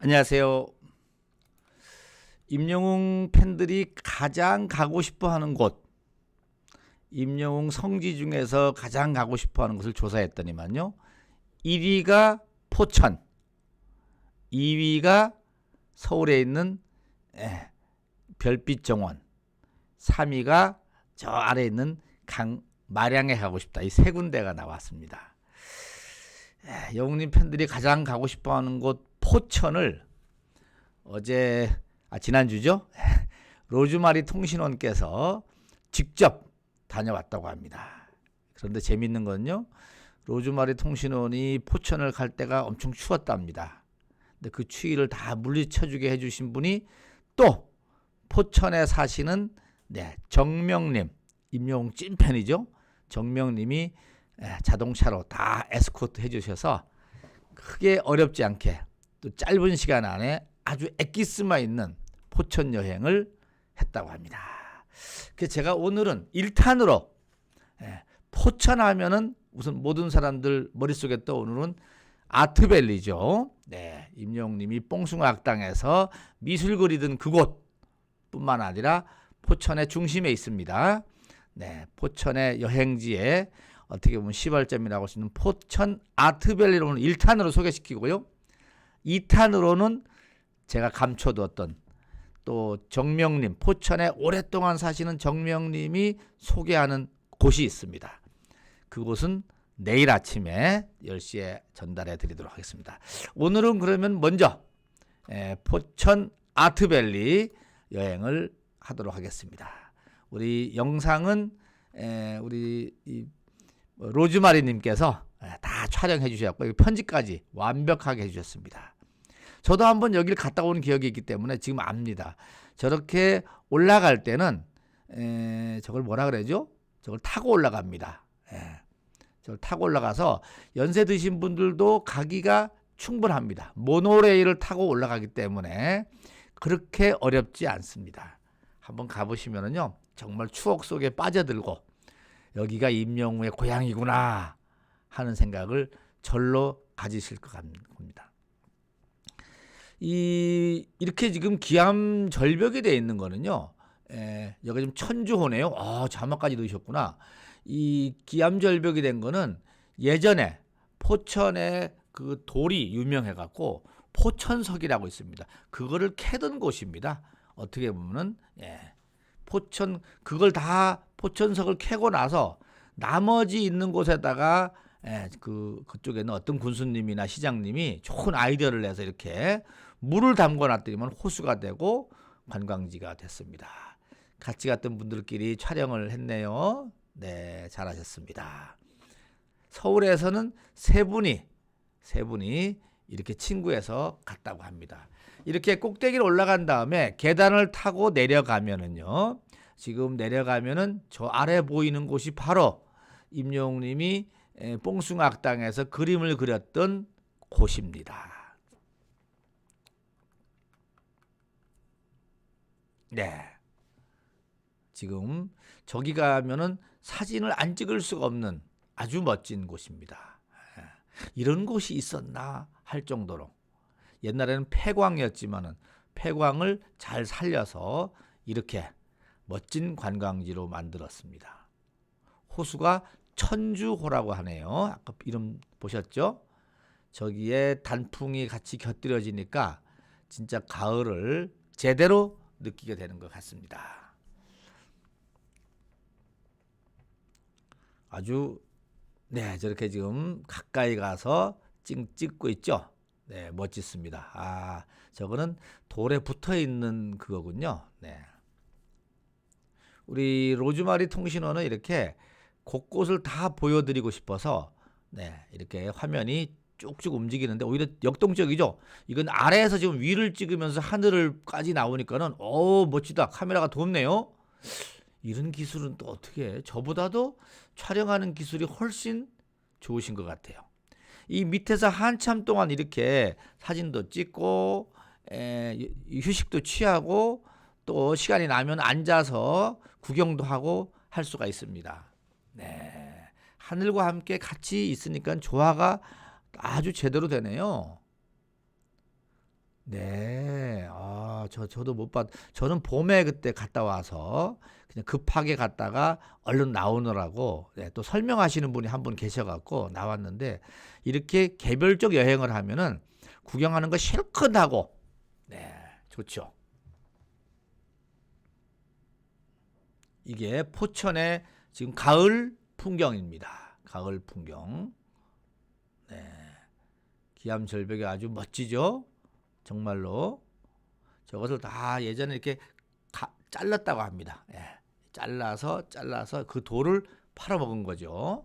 안녕하세요. 임영웅 팬들이 가장 가고 싶어 하는 곳, 임영웅 성지 중에서 가장 가고 싶어 하는 곳을 조사했더니만요. 1위가 포천, 2위가 서울에 있는 에, 별빛 정원, 3위가 저 아래 있는 강 마량에 가고 싶다. 이 세 군데가 나왔습니다. 에, 영웅님 팬들이 가장 가고 싶어 하는 곳 포천을 어제 아 지난주죠 로즈마리 통신원께서 직접 다녀왔다고 합니다. 그런데 재밌는 건요 로즈마리 통신원이 포천을 갈 때가 엄청 추웠답니다. 근데 그 추위를 다 물리쳐주게 해주신 분이 또 포천에 사시는 네, 정명님 임용 찐팬이죠. 정명님이 자동차로 다 에스코트 해주셔서 크게 어렵지 않게 또 짧은 시간 안에 아주 엑기스마 있는 포천 여행을 했다고 합니다. 그래서 제가 오늘은 1탄으로 예, 포천 하면은 우선 모든 사람들 머릿속에 떠오르는 아트밸리죠. 네, 임영웅님이 뽕숭아학당에서 미술 그리던 그곳뿐만 아니라 포천의 중심에 있습니다. 네, 포천의 여행지에 어떻게 보면 시발점이라고 할 수 있는 포천 아트밸리를 오늘 1탄으로 소개시키고요. 2탄으로는 제가 감춰두었던 또 정명님 포천에 오랫동안 사시는 정명님이 소개하는 곳이 있습니다. 그곳은 내일 아침에 10시에 전달해 드리도록 하겠습니다. 오늘은 그러면 먼저 에, 포천 아트밸리 여행을 하도록 하겠습니다. 우리 영상은 에, 우리 이 로즈마리님께서 다 촬영해 주셨고 편집까지 완벽하게 해 주셨습니다. 저도 한번 여기를 갔다 온 기억이 있기 때문에 지금 압니다. 저렇게 올라갈 때는 에, 저걸 뭐라 그러죠? 저걸 타고 올라갑니다. 에, 저걸 타고 올라가서 연세 드신 분들도 가기가 충분합니다. 모노레일을 타고 올라가기 때문에 그렇게 어렵지 않습니다. 한번 가보시면은요 정말 추억 속에 빠져들고 여기가 임영웅의 고향이구나 하는 생각을 절로 가지실 것 같습니다. 이 이렇게 지금 기암 절벽이 되어 있는 거는요. 에, 여기 좀 천주호네요. 아, 자막까지 넣으셨구나. 이 기암 절벽이 된 거는 예전에 포천에 그 돌이 유명해 갖고 포천석이라고 있습니다. 그거를 캐던 곳입니다. 어떻게 보면은 예. 포천 그걸 다 포천석을 캐고 나서 나머지 있는 곳에다가 예, 그 그쪽에는 어떤 군수님이나 시장님이 좋은 아이디어를 내서 이렇게 물을 담궈 놨더니만 호수가 되고 관광지가 됐습니다. 같이 갔던 분들끼리 촬영을 했네요. 네, 잘하셨습니다. 서울에서는 세 분이 세 분이 이렇게 친구해서 갔다고 합니다. 이렇게 꼭대기를 올라간 다음에 계단을 타고 내려가면은요. 지금 내려가면은 저 아래 보이는 곳이 바로 임영웅님이 뽕숭 악당에서 그림을 그렸던 곳입니다. 네. 지금 저기 가면은 사진을 안 찍을 수가 없는 아주 멋진 곳입니다. 예. 이런 곳이 있었나 할 정도로 옛날에는 폐광이었지만은 폐광을 잘 살려서 이렇게 멋진 관광지로 만들었습니다. 호수가 천주호라고 하네요. 아까 이름 보셨죠? 저기에 단풍이 같이 곁들여지니까 진짜 가을을 제대로 느끼게 되는 것 같습니다. 아주 네 저렇게 지금 가까이 가서 찍, 찍고 있죠. 네 멋지습니다. 아 저거는 돌에 붙어 있는 그거군요. 네. 우리 로즈마리 통신원은 이렇게 곳곳을 다 보여드리고 싶어서 네 이렇게 화면이 쭉쭉 움직이는데 오히려 역동적이죠. 이건 아래에서 지금 위를 찍으면서 하늘을까지 나오니까는 어 멋지다. 카메라가 덥네요. 이런 기술은 또 어떻게 해? 저보다도 촬영하는 기술이 훨씬 좋으신 것 같아요. 이 밑에서 한참 동안 이렇게 사진도 찍고 에, 휴식도 취하고 또 시간이 나면 앉아서 구경도 하고 할 수가 있습니다. 네. 하늘과 함께 같이 있으니까 조화가 아주 제대로 되네요. 네. 아, 저 저도 못 봤. 저는 봄에 그때 갔다 와서 그냥 급하게 갔다가 얼른 나오느라고 네, 또 설명하시는 분이 한 분 계셔 갖고 나왔는데 이렇게 개별적 여행을 하면은 구경하는 거 실컷 하고 네, 좋죠. 이게 포천의 지금 가을 풍경입니다. 가을 풍경. 네. 기암 절벽이 아주 멋지죠? 정말로. 저것을 다 예전에 이렇게 가- 잘랐다고 합니다. 예. 잘라서 잘라서 그 돌을 팔아먹은 거죠.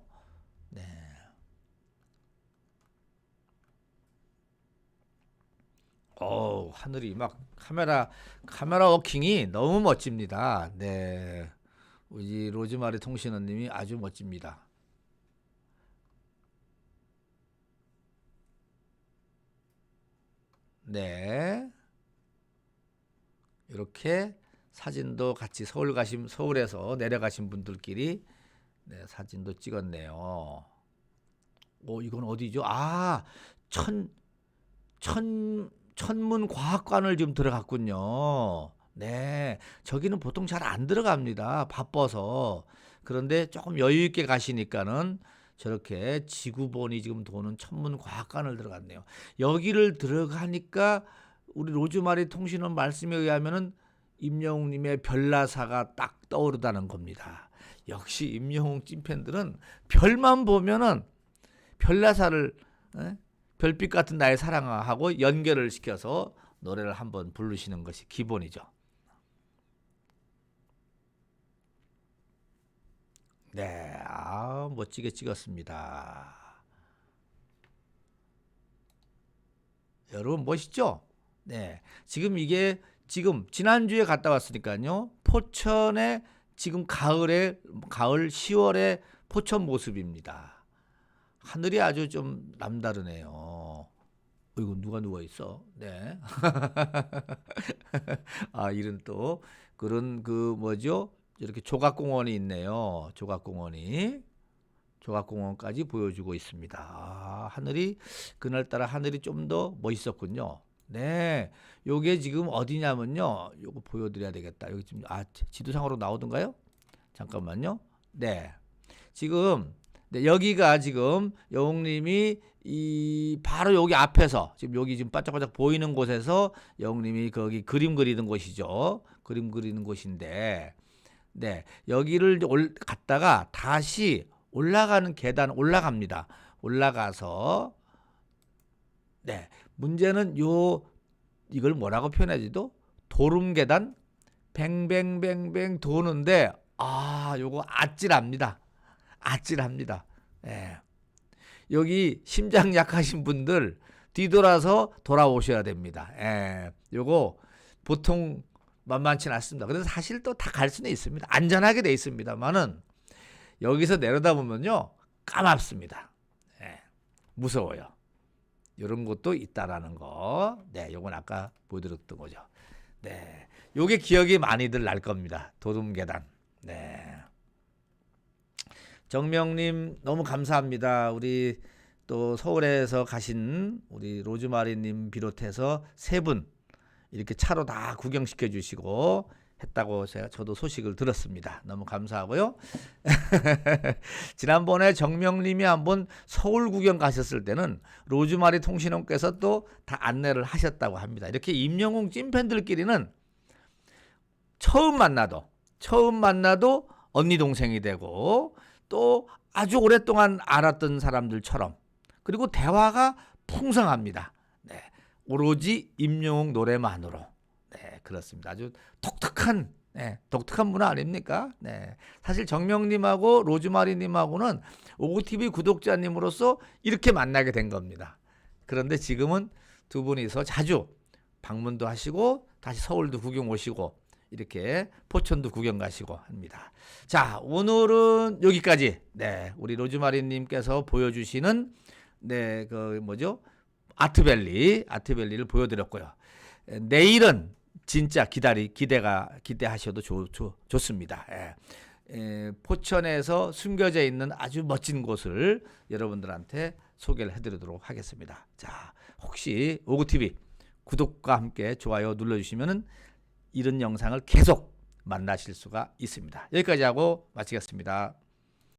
네. 어 하늘이 막 카메라 카메라 워킹이 너무 멋집니다. 네. 우리 로즈마리 통신원님이 아주 멋집니다. 네. 이렇게 사진도 같이 서울 가신 서울에서 내려가신 분들끼리 네, 사진도 찍었네요. 오, 이건 어디죠? 아, 천, 천, 천문과학관을 지금 들어갔군요. 네, 저기는 보통 잘 안 들어갑니다. 바빠서. 그런데 조금 여유 있게 가시니까는 저렇게 지구본이 지금 도는 천문과학관을 들어갔네요. 여기를 들어가니까 우리 로즈마리 통신원 말씀에 의하면은 임영웅님의 별나사가 딱 떠오르다는 겁니다. 역시 임영웅 찐팬들은 별만 보면은 별나사를 에? 별빛 같은 나의 사랑하고 연결을 시켜서 노래를 한번 부르시는 것이 기본이죠. 네, 아 멋지게 찍었습니다. 여러분 멋있죠? 네, 지금 이게 지금 지난주에 갔다 왔으니까요. 포천의 지금 가을에 가을 10월의 포천 모습입니다. 하늘이 아주 좀 남다르네요. 이거 누가 누워 있어? 네. 아, 이런 또 그런 그 뭐죠? 이렇게 조각공원이 있네요. 조각공원이. 조각공원까지 보여주고 있습니다. 아, 하늘이 그날따라 하늘이 좀 더 멋있었군요. 네, 요게 지금 어디냐면요. 요거 보여 드려야 되겠다. 여기 지금 아 지도상으로 나오던가요? 잠깐만요. 네, 지금 네, 여기가 지금 영웅님이 이 바로 여기 앞에서 지금 여기 지금 반짝반짝 보이는 곳에서 영웅님이 거기 그림 그리는 곳이죠. 그림 그리는 곳인데, 네 여기를 올 갔다가 다시 올라가는 계단 올라갑니다. 올라가서 네 문제는 요 이걸 뭐라고 표현하지도 도름 계단 뱅뱅뱅뱅 도는데 아 요거 아찔합니다. 아찔합니다. 예. 여기 심장 약하신 분들 뒤돌아서 돌아오셔야 됩니다. 예. 요거 보통 만만치 않습니다. 그래서 사실 또 다 갈 수는 있습니다. 안전하게 돼 있습니다만은 여기서 내려다 보면요 까맣습니다. 예. 무서워요. 이런 것도 있다라는 거. 네, 요건 아까 보여드렸던 거죠. 네, 요게 기억이 많이들 날 겁니다. 도둠 계단. 네. 정명님 너무 감사합니다. 우리 또 서울에서 가신 우리 로즈마리님 비롯해서 세 분 이렇게 차로 다 구경시켜 주시고 했다고 제가 저도 소식을 들었습니다. 너무 감사하고요. 지난번에 정명님이 한번 서울 구경 가셨을 때는 로즈마리 통신원께서 또 다 안내를 하셨다고 합니다. 이렇게 임영웅 찐팬들끼리는 처음 만나도 처음 만나도 언니 동생이 되고 또 아주 오랫동안 알았던 사람들처럼 그리고 대화가 풍성합니다. 네, 오로지 임영웅 노래만으로 네 그렇습니다. 아주 독특한 네, 독특한 문화 아닙니까? 네. 사실 정명님하고 로즈마리님하고는 오고TV 구독자님으로서 이렇게 만나게 된 겁니다. 그런데 지금은 두 분이서 자주 방문도 하시고 다시 서울도 구경 오시고 이렇게 포천도 구경 가시고 합니다. 자, 오늘은 여기까지. 네, 우리 로즈마리님께서 보여주시는 네, 그 뭐죠? 아트밸리, 아트밸리를 보여드렸고요. 에, 내일은 진짜 기다리 기대가 기대하셔도 좋, 좋, 좋습니다. 예. 에, 포천에서 숨겨져 있는 아주 멋진 곳을 여러분들한테 소개를 해드리도록 하겠습니다. 자, 혹시 오구 TV 구독과 함께 좋아요 눌러주시면은 이런 영상을 계속 만나실 수가 있습니다. 여기까지 하고 마치겠습니다.